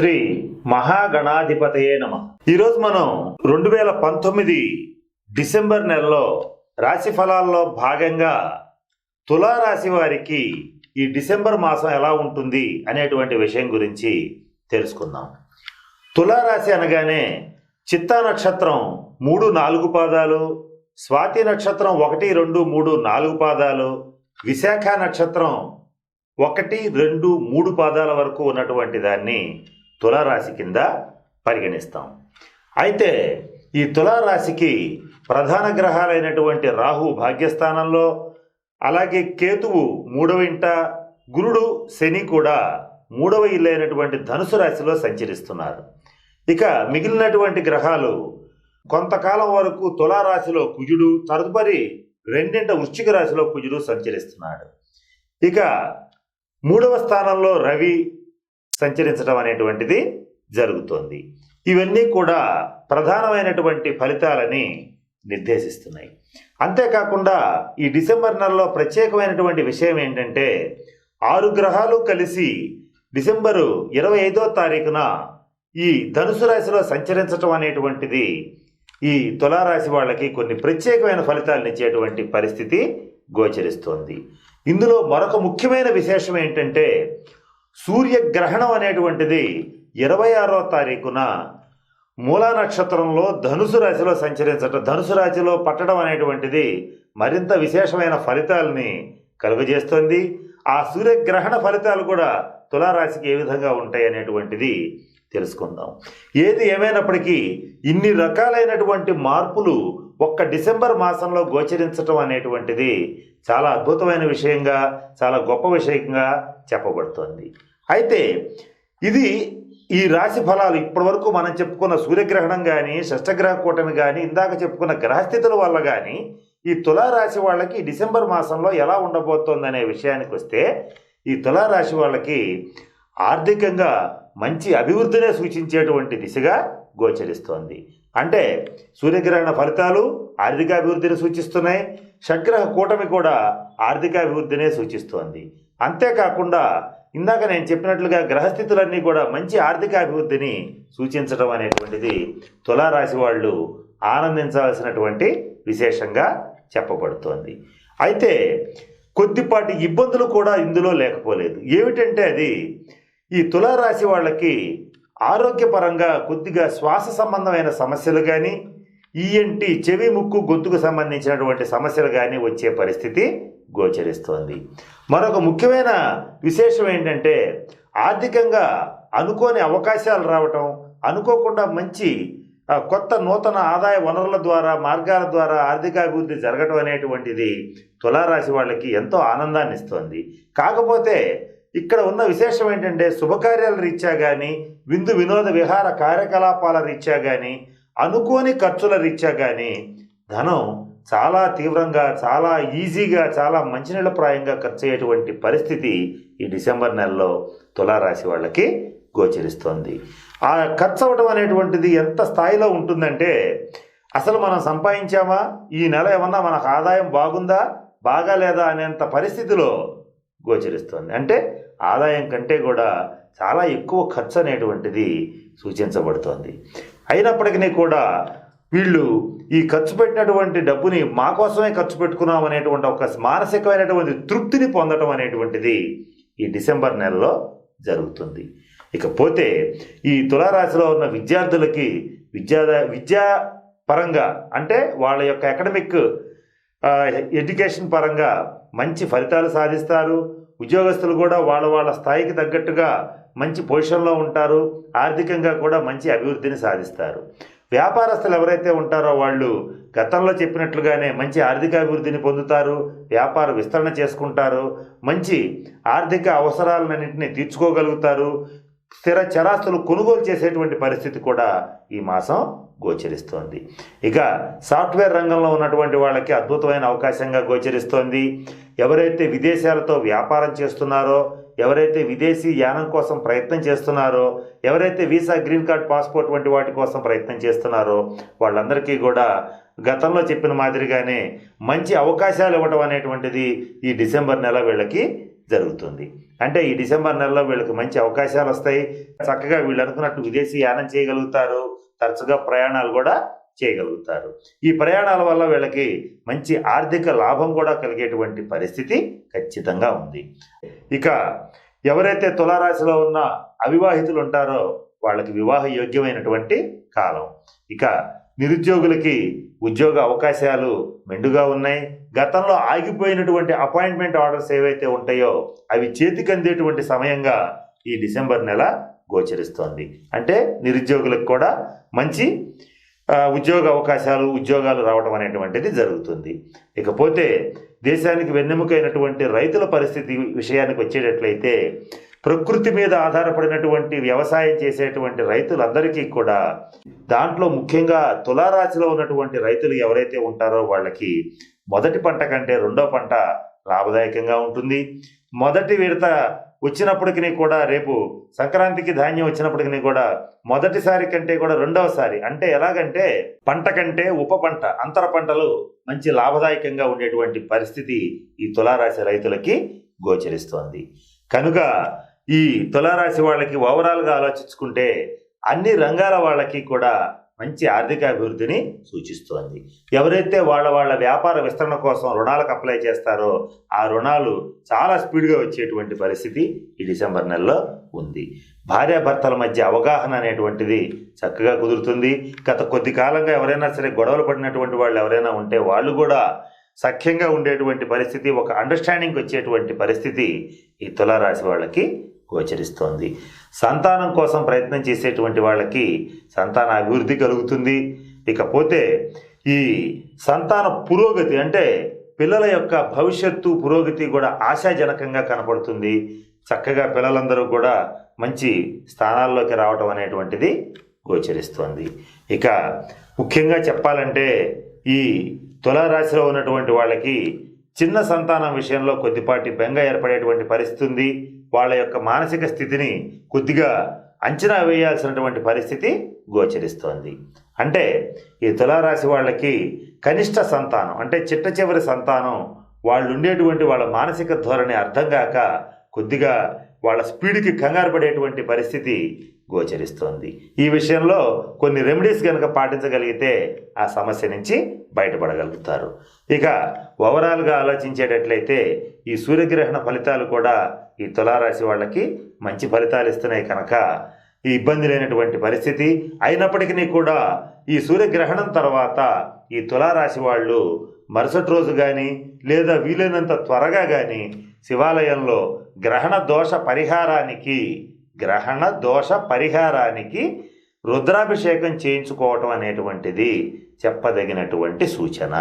శ్రీ మహాగణాధిపతయే నమ. ఈరోజు మనం రెండు వేల పంతొమ్మిది డిసెంబర్ నెలలో రాశి ఫలాల్లో భాగంగా తులారాశి వారికి ఈ డిసెంబర్ మాసం ఎలా ఉంటుంది అనేటువంటి విషయం గురించి తెలుసుకుందాం. తులారాశి అనగానే చిత్తా నక్షత్రం మూడు నాలుగు పాదాలు స్వాతి నక్షత్రం ఒకటి రెండు మూడు నాలుగు పాదాలు విశాఖ నక్షత్రం ఒకటి రెండు మూడు పాదాల వరకు ఉన్నటువంటి దాన్ని తులారాశి కింద పరిగణిస్తాం. అయితే ఈ తులారాశికి ప్రధాన గ్రహాలైనటువంటి రాహు భాగ్యస్థానంలో అలాగే కేతువు మూడవ ఇంట గురుడు శని కూడా మూడవ ఇల్లైనటువంటి ధనుసు రాశిలో సంచరిస్తున్నారు. ఇక మిగిలినటువంటి గ్రహాలు కొంతకాలం వరకు తులారాశిలో కుజుడు తదుపరి రెండింట వృశ్చిక రాశిలో కుజుడు సంచరిస్తున్నాడు. ఇక మూడవ స్థానంలో రవి సంచరించడం అనేటువంటిది జరుగుతోంది. ఇవన్నీ కూడా ప్రధానమైనటువంటి ఫలితాలని నిర్దేశిస్తున్నాయి. అంతేకాకుండా ఈ డిసెంబర్ నెలలో ప్రత్యేకమైనటువంటి విషయం ఏంటంటే ఆరు గ్రహాలు కలిసి డిసెంబరు ఇరవై ఐదో తారీఖున ఈ ధనుసు రాశిలో సంచరించటం అనేటువంటిది ఈ తులారాశి వాళ్ళకి కొన్ని ప్రత్యేకమైన ఫలితాలను ఇచ్చేటువంటి పరిస్థితి గోచరిస్తోంది. ఇందులో మరొక ముఖ్యమైన విశేషం ఏంటంటే సూర్యగ్రహణం అనేటువంటిది ఇరవై ఆరో తారీఖున మూలా నక్షత్రంలో ధనుసు రాశిలో సంచరించటం. ధనుసు రాశిలో పట్టడం అనేటువంటిది మరింత విశేషమైన ఫలితాలని కలుగజేస్తుంది. ఆ సూర్యగ్రహణ ఫలితాలు కూడా తులారాశికి ఏ విధంగా ఉంటాయి అనేటువంటిది తెలుసుకుందాం. ఏది ఏమైనప్పటికీ ఇన్ని రకాలైనటువంటి మార్పులు ఒక్క డిసెంబర్ మాసంలో గోచరించటం అనేటువంటిది చాలా అద్భుతమైన విషయంగా చాలా గొప్ప విషయంగా చెప్పబడుతోంది. అయితే ఇది ఈ రాశి ఫలాలు ఇప్పటివరకు మనం చెప్పుకున్న సూర్యగ్రహణం కానీ షష్టగ్రహ కూటమి కానీ ఇందాక చెప్పుకున్న గ్రహస్థితుల వల్ల కానీ ఈ తులారాశి వాళ్ళకి డిసెంబర్ మాసంలో ఎలా ఉండబోతోందనే విషయానికి వస్తే ఈ తులారాశి వాళ్ళకి ఆర్థికంగా మంచి అభివృద్ధినే సూచించేటువంటి దిశగా గోచరిస్తోంది. అంటే సూర్యగ్రహణ ఫలితాలు ఆర్థికాభివృద్ధిని సూచిస్తున్నాయి. షడ్గ్రహ కూటమి కూడా ఆర్థికాభివృద్ధినే సూచిస్తోంది. అంతేకాకుండా ఇందాక నేను చెప్పినట్లుగా గ్రహస్థితులన్నీ కూడా మంచి ఆర్థిక అభివృద్ధిని సూచించడం అనేటువంటిది తులారాశి వాళ్ళు ఆనందించాల్సినటువంటి విశేషంగా చెప్పబడుతోంది. అయితే కొద్దిపాటి ఇబ్బందులు కూడా ఇందులో లేకపోలేదు. ఏమిటంటే అది ఈ తులారాశి వాళ్ళకి ఆరోగ్యపరంగా కొద్దిగా శ్వాస సంబంధమైన సమస్యలు కానీ ఈఎన్టి చెవి ముక్కు గొంతుకు సంబంధించినటువంటి సమస్యలు కానీ వచ్చే పరిస్థితి గోచరిస్తోంది. మరొక ముఖ్యమైన విశేషం ఏంటంటే ఆర్థికంగా అనుకోని అవకాశాలు రావటం అనుకోకుండా మంచి కొత్త నూతన ఆదాయ వనరుల ద్వారా మార్గాల ద్వారా ఆర్థికాభివృద్ధి జరగటం అనేటువంటిది తులారాశి వాళ్ళకి ఎంతో ఆనందాన్ని ఇస్తోంది కాకపోతే ఇక్కడ ఉన్న విశేషం ఏంటంటే శుభకార్యాల రీత్యా కానీ విందు వినోద విహార కార్యకలాపాల రీత్యా కానీ అనుకోని ఖర్చుల రీత్యా కానీ ధనం చాలా తీవ్రంగా చాలా ఈజీగా చాలా మంచినీళ్ళప్రాయంగా ఖర్చు అయ్యేటువంటి పరిస్థితి ఈ డిసెంబర్ నెలలో తులారాశి వాళ్ళకి గోచరిస్తోంది. ఆ ఖర్చు అవ్వడం అనేటువంటిది ఎంత స్థాయిలో ఉంటుందంటే అసలు మనం సంపాదించామా? ఈ నెల ఏమన్నా మనకు ఆదాయం బాగుందా? బాగా లేదా అనేంత పరిస్థితిలో గోచరిస్తుంది. అంటే ఆదాయం కంటే కూడా చాలా ఎక్కువ ఖర్చు అనేటువంటిది సూచించబడుతోంది. అయినప్పటికీ కూడా వీళ్ళు ఈ ఖర్చు పెట్టినటువంటి డబ్బుని మా కోసమే ఖర్చు పెట్టుకున్నాం అనేటువంటి ఒక మానసికమైనటువంటి తృప్తిని పొందటం అనేటువంటిది ఈ డిసెంబర్ నెలలో జరుగుతుంది. ఇకపోతే ఈ తులారాశిలో ఉన్న విద్యార్థులకి విద్యా విద్యా పరంగా అంటే వాళ్ళ యొక్క అకాడమిక్ ఎడ్యుకేషన్ పరంగా మంచి ఫలితాలు సాధిస్తారు. ఉద్యోగస్తులు కూడా వాళ్ళ వాళ్ళ స్థాయికి తగ్గట్టుగా మంచి పొజిషన్లో ఉంటారు. ఆర్థికంగా కూడా మంచి అభివృద్ధిని సాధిస్తారు. వ్యాపారస్తులు ఎవరైతే ఉంటారో వాళ్ళు గతంలో చెప్పినట్లుగానే మంచి ఆర్థిక అభివృద్ధిని పొందుతారు. వ్యాపార విస్తరణ చేసుకుంటారు. మంచి ఆర్థిక అవసరాలన్నింటినీ తీర్చుకోగలుగుతారు. స్థిర చరాస్తులు కొనుగోలు చేసేటువంటి పరిస్థితి కూడా ఈ మాసం గోచరిస్తోంది. ఇక సాఫ్ట్వేర్ రంగంలో ఉన్నటువంటి వాళ్ళకి అద్భుతమైన అవకాశంగా గోచరిస్తోంది. ఎవరైతే విదేశాలతో వ్యాపారం చేస్తున్నారో ఎవరైతే విదేశీ యానం కోసం ప్రయత్నం చేస్తున్నారో ఎవరైతే వీసా గ్రీన్ కార్డ్ పాస్పోర్ట్ వంటి వాటి కోసం ప్రయత్నం చేస్తున్నారో వాళ్ళందరికీ కూడా గతంలో చెప్పిన మాదిరిగానే మంచి అవకాశాలు ఇవ్వటం అనేటువంటిది ఈ డిసెంబర్ నెల వీళ్ళకి జరుగుతుంది. అంటే ఈ డిసెంబర్ నెలలో వీళ్ళకి మంచి అవకాశాలు వస్తాయి. చక్కగా వీళ్ళు అనుకున్నట్టు విదేశీ యానం చేయగలుగుతారు. తరచుగా ప్రయాణాలు కూడా చేయగలుగుతారు. ఈ ప్రయాణాల వల్ల వీళ్ళకి మంచి ఆర్థిక లాభం కూడా కలిగేటువంటి పరిస్థితి ఖచ్చితంగా ఉంది. ఇక ఎవరైతే తులారాశిలో ఉన్న అవివాహితులు ఉంటారో వాళ్ళకి వివాహ యోగ్యమైనటువంటి కాలం. ఇక నిరుద్యోగులకి ఉద్యోగ అవకాశాలు మెండుగా ఉన్నాయి. గతంలో ఆగిపోయినటువంటి అపాయింట్మెంట్ ఆర్డర్స్ ఏవైతే ఉంటాయో అవి చేతికి అందేటువంటి సమయంగా ఈ డిసెంబర్ నెల గోచరిస్తోంది. అంటే నిరుద్యోగులకు కూడా మంచి ఉద్యోగ అవకాశాలు ఉద్యోగాలు రావడం అనేటువంటిది జరుగుతుంది. ఇకపోతే దేశానికి వెన్నెముకైనటువంటి రైతుల పరిస్థితి విషయానికి వచ్చేటట్లయితే ప్రకృతి మీద ఆధారపడినటువంటి వ్యవసాయం చేసేటువంటి రైతులందరికీ కూడా దాంట్లో ముఖ్యంగా తులారాశిలో ఉన్నటువంటి రైతులు ఎవరైతే ఉంటారో వాళ్ళకి మొదటి పంట కంటే రెండో పంట లాభదాయకంగా ఉంటుంది. మొదటి విడత వచ్చినప్పటికీ కూడా రేపు సంక్రాంతికి ధాన్యం వచ్చినప్పటికీ కూడా మొదటిసారి కంటే కూడా రెండవసారి అంటే ఎలాగంటే పంట కంటే ఉప పంట అంతర పంటలు మంచి లాభదాయకంగా ఉండేటువంటి పరిస్థితి ఈ తులారాశి రైతులకి గోచరిస్తోంది. కనుక ఈ తులారాశి వాళ్ళకి ఓవరాల్గా ఆలోచించుకుంటే అన్ని రంగాల వాళ్ళకి కూడా మంచి ఆర్థిక అభివృద్ధిని సూచిస్తోంది. ఎవరైతే వాళ్ళ వాళ్ళ వ్యాపార విస్తరణ కోసం రుణాలకు అప్లై చేస్తారో ఆ రుణాలు చాలా స్పీడ్గా వచ్చేటువంటి పరిస్థితి ఈ డిసెంబర్ నెలలో ఉంది. భార్యాభర్తల మధ్య అవగాహన అనేటువంటిది చక్కగా కుదురుతుంది. గత కొద్ది కాలంగా ఎవరైనా సరే గొడవలు పడినటువంటి వాళ్ళు ఎవరైనా ఉంటే వాళ్ళు కూడా సఖ్యంగా ఉండేటువంటి పరిస్థితి ఒక అండర్స్టాండింగ్ వచ్చేటువంటి పరిస్థితి ఈ తులారాశి వాళ్ళకి గోచరిస్తోంది. సంతానం కోసం ప్రయత్నం చేసేటువంటి వాళ్ళకి సంతాన అభివృద్ధి కలుగుతుంది. ఇకపోతే ఈ సంతాన పురోగతి అంటే పిల్లల యొక్క భవిష్యత్తు పురోగతి కూడా ఆశాజనకంగా కనపడుతుంది చక్కగా పిల్లలందరూ కూడా మంచి స్థానాల్లోకి రావటం అనేటువంటిది గోచరిస్తోంది. ఇక ముఖ్యంగా చెప్పాలంటే ఈ తులారాశిలో ఉన్నటువంటి వాళ్ళకి చిన్న సంతానం విషయంలో కొద్దిపాటి బెంగ ఏర్పడేటువంటి పరిస్థితి ఉంది. వాళ్ళ యొక్క మానసిక స్థితిని కొద్దిగా అంచనా వేయాల్సినటువంటి పరిస్థితి గోచరిస్తోంది. అంటే ఈ తులారాశి వాళ్ళకి కనిష్ట సంతానం అంటే చిట్ట చివరి సంతానం వాళ్ళు ఉండేటువంటి వాళ్ళ మానసిక ధోరణి అర్థం కాక కొద్దిగా వాళ్ళ స్పీడ్కి కంగారు పడేటువంటి పరిస్థితి గోచరిస్తోంది. ఈ విషయంలో కొన్ని రెమెడీస్ కనుక పాటించగలిగితే ఆ సమస్య నుంచి బయటపడగలుగుతారు. ఇక ఓవరాల్గా ఆలోచించేటట్లయితే ఈ సూర్యగ్రహణ ఫలితాలు కూడా ఈ తులారాశి వాళ్ళకి మంచి ఫలితాలు ఇస్తున్నాయి కనుక ఈ ఇబ్బంది లేనటువంటి పరిస్థితి అయినప్పటికీ కూడా ఈ సూర్యగ్రహణం తర్వాత ఈ తులారాశి వాళ్ళు మరుసటి రోజు కానీ లేదా వీలైనంత త్వరగా కానీ శివాలయంలో గ్రహణ దోష పరిహారానికి గ్రహణ దోష పరిహారానికి రుద్రాభిషేకం చేయించుకోవటం అనేటువంటిది చెప్పదగినటువంటి సూచన.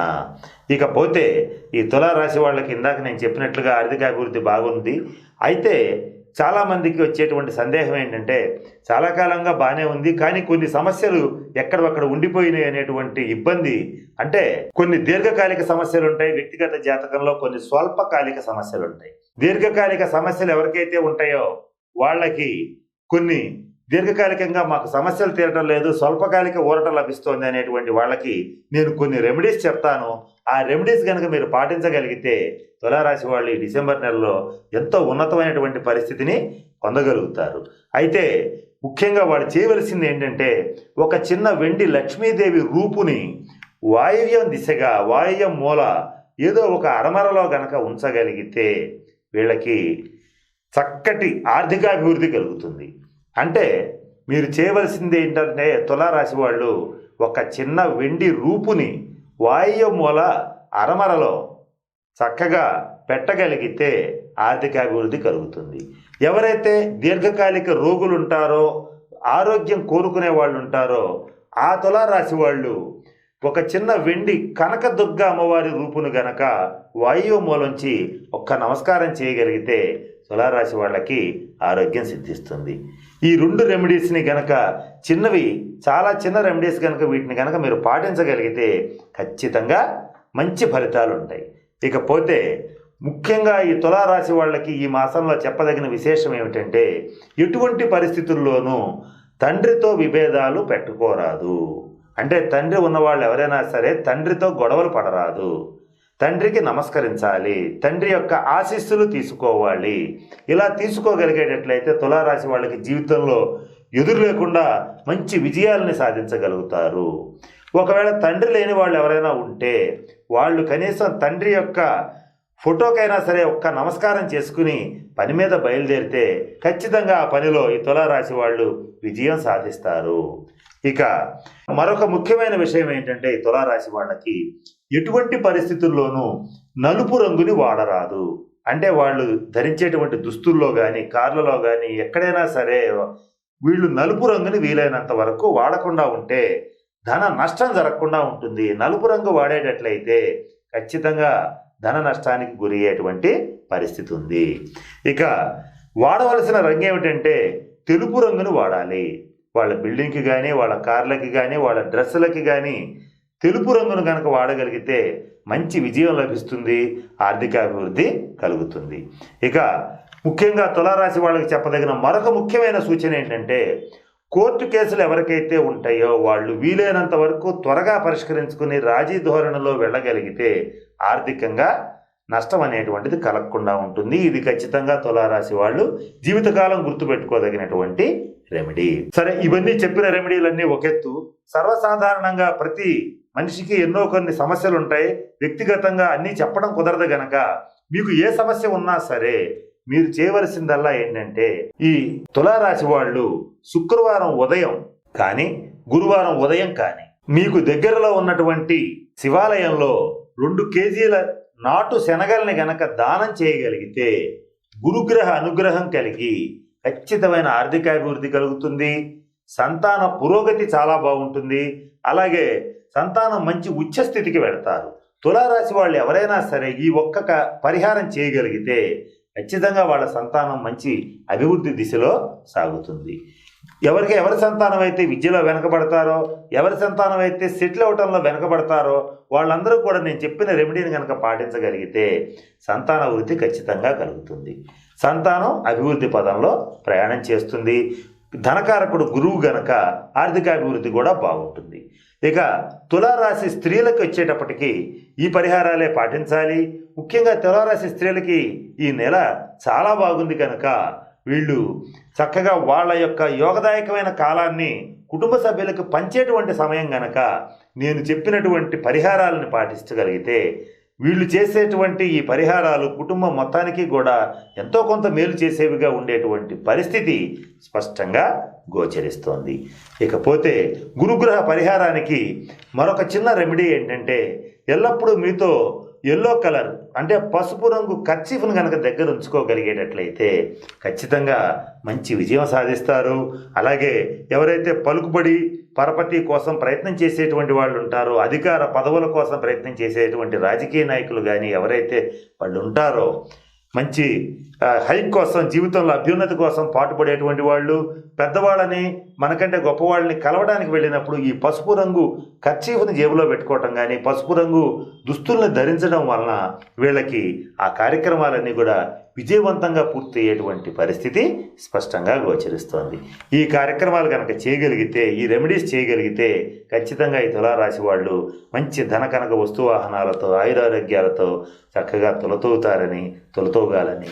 ఇకపోతే ఈ తులారాశి వాళ్ళకి ఇందాక నేను చెప్పినట్లుగా ఆర్థిక అభివృద్ధి బాగుంది. అయితే చాలామందికి వచ్చేటువంటి సందేహం ఏంటంటే చాలా కాలంగా బాగానే ఉంది కానీ కొన్ని సమస్యలు ఎక్కడొక్కడ ఉండిపోయినాయి అనేటువంటి ఇబ్బంది. అంటే కొన్ని దీర్ఘకాలిక సమస్యలు ఉంటాయి వ్యక్తిగత జాతకంలో కొన్ని స్వల్పకాలిక సమస్యలు ఉంటాయి దీర్ఘకాలిక సమస్యలు ఎవరికైతే ఉంటాయో వాళ్ళకి కొన్ని దీర్ఘకాలికంగా మాకు సమస్యలు తీరటం లేదు స్వల్పకాలిక ఊరట లభిస్తోంది అనేటువంటి వాళ్ళకి నేను కొన్ని రెమెడీస్ చెప్తాను. ఆ రెమెడీస్ కనుక మీరు పాటించగలిగితే తులారాశి వాళ్ళు ఈ డిసెంబర్ నెలలో ఎంతో ఉన్నతమైనటువంటి పరిస్థితిని పొందగలుగుతారు. అయితే ముఖ్యంగా వాళ్ళు చేయవలసింది ఏంటంటే ఒక చిన్న వెండి లక్ష్మీదేవి రూపుని వాయువ్యం దిశగా వాయువ్యం మూల ఏదో ఒక అరమరలో గనక ఉంచగలిగితే వీళ్ళకి చక్కటి ఆర్థికాభివృద్ధి కలుగుతుంది. అంటే మీరు చేయవలసింది ఏంటంటే తులారాశి వాళ్ళు ఒక చిన్న వెండి రూపుని వాయు మూల అరమరలో చక్కగా పెట్టగలిగితే ఆర్థికాభివృద్ధి కలుగుతుంది. ఎవరైతే దీర్ఘకాలిక రోగులు ఉంటారో ఆరోగ్యం కోరుకునే వాళ్ళు ఉంటారో ఆ తులారాశి వాళ్ళు ఒక చిన్న వెండి కనకదుర్గ అమ్మవారి రూపును గనక వాయువు మూలంచి ఒక్క నమస్కారం చేయగలిగితే తులారాశి వాళ్ళకి ఆరోగ్యం సిద్ధిస్తుంది. ఈ రెండు రెమెడీస్ని కనుక చిన్నవి చాలా చిన్న రెమెడీస్ కనుక వీటిని కనుక మీరు పాటించగలిగితే ఖచ్చితంగా మంచి ఫలితాలు ఉంటాయి. ఇకపోతే ముఖ్యంగా ఈ తులారాశి వాళ్ళకి ఈ మాసంలో చెప్పదగిన విశేషం ఏమిటంటే ఎటువంటి పరిస్థితుల్లోనూ తండ్రితో విభేదాలు పెట్టుకోరాదు. అంటే తండ్రి ఉన్నవాళ్ళు ఎవరైనా సరే తండ్రితో గొడవలు పడరాదు. తండ్రికి నమస్కరించాలి తండ్రి యొక్క ఆశీస్సులు తీసుకోవాలి. ఇలా తీసుకోగలిగేటట్లయితే తులారాశి వాళ్ళకి జీవితంలో ఎదురు లేకుండా మంచి విజయాలని సాధించగలుగుతారు. ఒకవేళ తండ్రి లేని వాళ్ళు ఎవరైనా ఉంటే వాళ్ళు కనీసం తండ్రి యొక్క ఫోటోకైనా సరే ఒక్క నమస్కారం చేసుకుని పని మీద బయలుదేరితే ఖచ్చితంగా ఆ పనిలో ఈ తులారాశి వాళ్ళు విజయం సాధిస్తారు. ఇక మరొక ముఖ్యమైన విషయం ఏంటంటే ఈ తులారాశి వాళ్ళకి ఎటువంటి పరిస్థితుల్లోనూ నలుపు రంగుని వాడరాదు. అంటే వాళ్ళు ధరించేటువంటి దుస్తుల్లో కానీ కార్లలో కానీ ఎక్కడైనా సరే వీళ్ళు నలుపు రంగుని వీలైనంత వరకు వాడకుండా ఉంటే ధన నష్టం జరగకుండా ఉంటుంది. నలుపు రంగు వాడేటట్లయితే ఖచ్చితంగా ధన నష్టానికి గురి అయ్యేటువంటి పరిస్థితి ఉంది. ఇక వాడవలసిన రంగు ఏమిటంటే తెలుపు రంగును వాడాలి. వాళ్ళ బిల్డింగ్కి కానీ వాళ్ళ కార్లకి కానీ వాళ్ళ డ్రెస్సులకి కానీ తెలుపు రంగును కనుక వాడగలిగితే మంచి విజయం లభిస్తుంది ఆర్థికాభివృద్ధి కలుగుతుంది. ఇక ముఖ్యంగా తులారాశి వాళ్ళకి చెప్పదగిన మరొక ముఖ్యమైన సూచన ఏంటంటే కోర్టు కేసులు ఎవరికైతే ఉంటాయో వాళ్ళు వీలైనంత వరకు త్వరగా పరిష్కరించుకుని రాజీ ధోరణిలో వెళ్ళగలిగితే ఆర్థికంగా నష్టం అనేటువంటిది కలగకుండా ఉంటుంది. ఇది ఖచ్చితంగా తులారాశి వాళ్ళు జీవితకాలం గుర్తుపెట్టుకోదగినటువంటి రెమెడీ సరే ఇవన్నీ చెప్పిన రెమెడీలన్నీ ఒకెత్తు. సర్వసాధారణంగా ప్రతి మనిషికి ఎన్నో కొన్ని సమస్యలు ఉంటాయి వ్యక్తిగతంగా అన్నీ చెప్పడం కుదరదు గనక మీకు ఏ సమస్య ఉన్నా సరే మీరు చేయవలసిందల్లా ఏంటంటే ఈ తులారాశి వాళ్ళు శుక్రవారం ఉదయం కానీ గురువారం ఉదయం కానీ మీకు దగ్గరలో ఉన్నటువంటి శివాలయంలో రెండు కేజీల నాటు శనగల్ని గనక దానం చేయగలిగితే గురుగ్రహ అనుగ్రహం కలిగి ఖచ్చితమైన ఆర్థికాభివృద్ధి కలుగుతుంది. సంతాన పురోగతి చాలా బాగుంటుంది. అలాగే సంతానం మంచి ఉచ్చ స్థితికి వెళతారు. తులారాశి వాళ్ళు ఎవరైనా సరే ఈ ఒక్క క- పరిహారం చేయగలిగితే ఖచ్చితంగా వాళ్ళ సంతానం మంచి అభివృద్ధి దిశలో సాగుతుంది. ఎవరికి ఎవరి సంతానం అయితే విద్యలో వెనకబడతారో ఎవరి సంతానం అయితే సెటిల్ అవటంలో వెనకబడతారో వాళ్ళందరూ కూడా నేను చెప్పిన రెమెడీని కనుక పాటించగలిగితే సంతాన వృద్ధి ఖచ్చితంగా కలుగుతుంది. సంతానం అభివృద్ధి పదంలో ప్రయాణం చేస్తుంది. ధనకారకుడు గురువు గనక ఆర్థికాభివృద్ధి కూడా బాగుంటుంది. ఇక తులారాశి స్త్రీలకు వచ్చేటప్పటికి ఈ పరిహారాలే పాటించాలి. ముఖ్యంగా తులారాశి స్త్రీలకి ఈ నెల చాలా బాగుంది కనుక వీళ్ళు చక్కగా వాళ్ళ యొక్క యోగదాయకమైన కాలాన్ని కుటుంబ సభ్యులకు పంచేటువంటి సమయం గనక నేను చెప్పినటువంటి పరిహారాలను పాటించగలిగితే వీళ్ళు చేసేటువంటి ఈ పరిహారాలు కుటుంబం మొత్తానికి కూడా ఎంతో కొంత మేలు చేసేవిగా ఉండేటువంటి పరిస్థితి స్పష్టంగా గోచరిస్తోంది. ఇకపోతే గురుగ్రహ పరిహారానికి మరొక చిన్న రెమెడీ ఏంటంటే ఎల్లప్పుడూ మీతో ఎల్లో కలర్ అంటే పసుపు రంగు కర్చీఫ్ను కనుక దగ్గర ఉంచుకోగలిగేటట్లయితే ఖచ్చితంగా మంచి విజయం సాధిస్తారు. అలాగే ఎవరైతే పలుకుబడి పరపతి కోసం ప్రయత్నం చేసేటువంటి వాళ్ళు ఉంటారో అధికార పదవుల కోసం ప్రయత్నం చేసేటువంటి రాజకీయ నాయకులు కానీ ఎవరైతే వాళ్ళు ఉంటారో మంచి హైక్ కోసం జీవితంలో అభ్యున్నతి కోసం పాటుపడేటువంటి వాళ్ళు పెద్దవాళ్ళని మనకంటే గొప్పవాళ్ళని కలవడానికి వెళ్ళినప్పుడు ఈ పసుపు రంగు ఖర్చీఫ్ని జేబులో పెట్టుకోవటం కానీ పసుపు రంగు దుస్తుల్ని ధరించడం వలన వీళ్ళకి ఆ కార్యక్రమాలన్నీ కూడా విజయవంతంగా పూర్తి అయ్యేటువంటి పరిస్థితి స్పష్టంగా గోచరిస్తోంది. ఈ కార్యక్రమాలు కనుక చేయగలిగితే ఈ రెమెడీస్ చేయగలిగితే ఖచ్చితంగా ఈ తులారాశి వాళ్ళు మంచి ధన కనక వస్తు వాహనాలతో ఆయురారోగ్యాలతో చక్కగా తొలతూగుతారని తొలతూగాలని